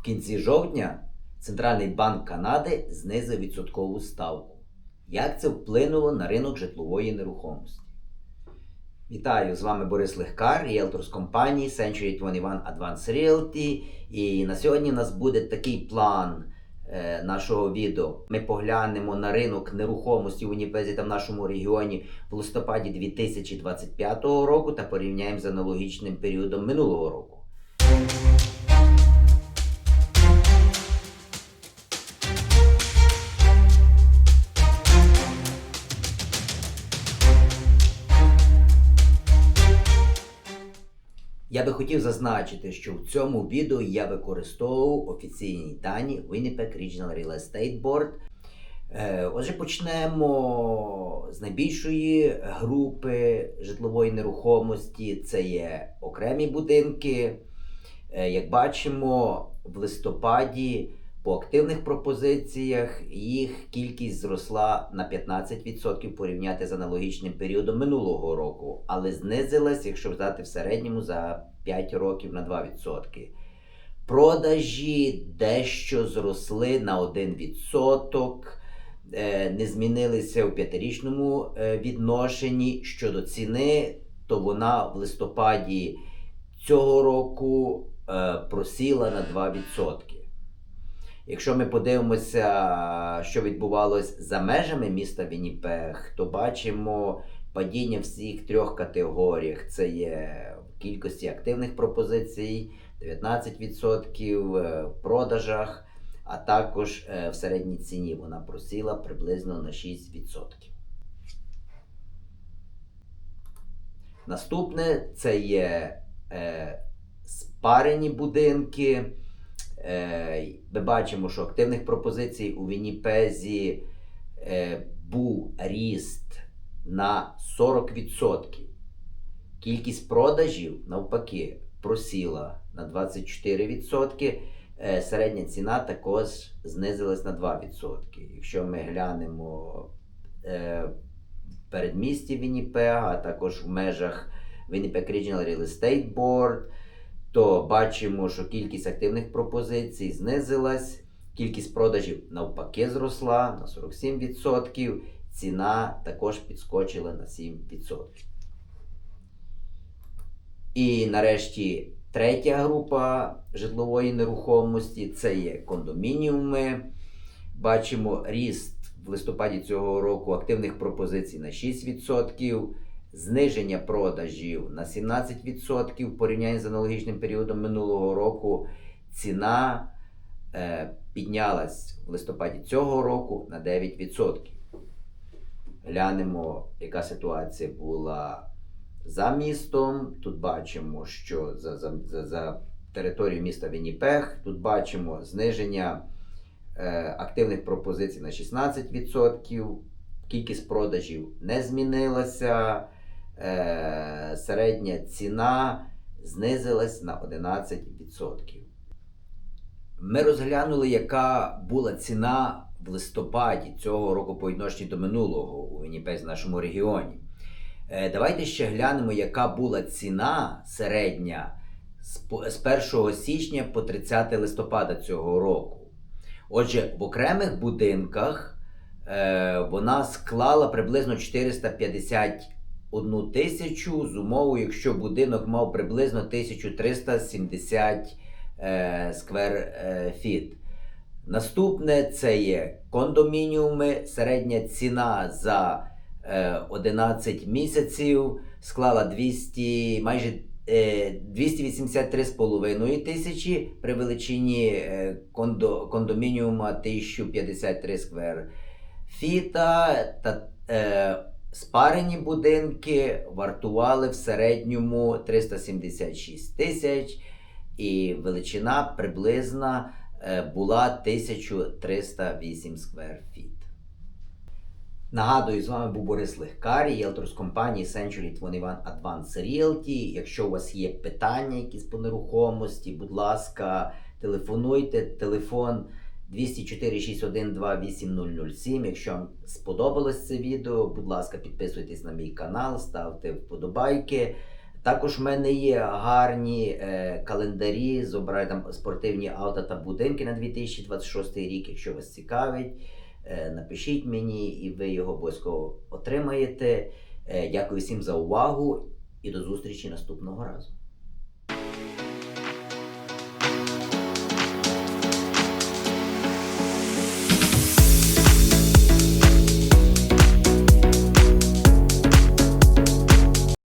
В кінці жовтня Центральний банк Канади знизив відсоткову ставку. Як це вплинуло на ринок житлової нерухомості? Вітаю! З вами Борис Легкар, ріелтор з компанії Century 21 Advanced Realty. І на сьогодні у нас буде такий план е, нашого відео. Ми поглянемо на ринок нерухомості в Уніпезі та в нашому регіоні в листопаді 2025 року та порівняємо з аналогічним періодом минулого року. Я би хотів зазначити, що в цьому відео я використовував офіційні дані Winnipeg Regional Real Estate Board. Е, Отже, почнемо з найбільшої групи житлової нерухомості. Це є окремі будинки. Е, Як бачимо, в листопаді по активних пропозиціях їх кількість зросла на 15% порівняти з аналогічним періодом минулого року, але знизилась, якщо взяти в середньому за 5 років на 2%. Продажі дещо зросли на 1%, е, не змінилися у п'ятирічному е, відношенні. Щодо ціни, то вона в листопаді цього року е, просіла на 2%. Якщо ми подивимося, що відбувалось за межами міста Вінніпег, то бачимо падіння всіх трьох категоріях. Це є в кількості активних пропозицій 19%, е, в продажах, а також е, в середній ціні вона просіла приблизно на 6%. Наступне це є е, спарені будинки. Е, Ми бачимо, що активних пропозицій у Вінніпезі е, був ріст на 40%. Кількість продажів, навпаки, просіла на 24%. Е, Середня ціна також знизилась на 2%. Якщо ми глянемо в передмісті Вінніпега, а також в межах Winnipeg Regional Real Estate Board, то бачимо, що кількість активних пропозицій знизилась, кількість продажів навпаки зросла на 47%, ціна також підскочила на 7%. І нарешті третя група житлової нерухомості це є кондомініуми. Бачимо ріст в листопаді цього року активних пропозицій на 6%, зниження продажів на 17% в порівнянні з аналогічним періодом минулого року. Ціна е, піднялась в листопаді цього року на 9%. Глянемо, яка ситуація була за містом. Тут бачимо, що за, за, за, за територією міста Вінніпег, тут бачимо зниження е, активних пропозицій на 16%. Кількість продажів не змінилася. Е, середня ціна знизилась на 11%. Ми розглянули, яка була ціна в листопаді цього року по відношенню до минулого у Вінніпезі, нашому регіоні. Е, Давайте ще глянемо, яка була ціна середня з 1 січня по 30 листопада цього року. Отже, в окремих будинках е, вона склала приблизно 451 тисячу з умовою, якщо будинок мав приблизно 1370 е, сквер е, фіт. Наступне це є кондомініуми. Середня ціна за е, 11 місяців склала 200, майже е, 283,5 тисячі при величині е, кондо, кондомініума 1053 сквер фіта та е, спарені будинки вартували в середньому 376 тисяч і величина приблизна е, була 1308 сквер фіт. Нагадую, з вами був Борис Легкар, ріелтор з компанії Century 21 Advanced Realty. Якщо у вас є питання якісь по нерухомості, будь ласка, телефонуйте. Телефон 204 612 8007. Якщо вам сподобалось це відео, будь ласка, підписуйтесь на мій канал, ставте вподобайки. Також в мене є гарні е, календарі, зображені там спортивні авто та будинки на 2026 рік. Якщо вас цікавить, е, напишіть мені і ви його обов'язково отримаєте. Е, дякую всім за увагу і до зустрічі наступного разу.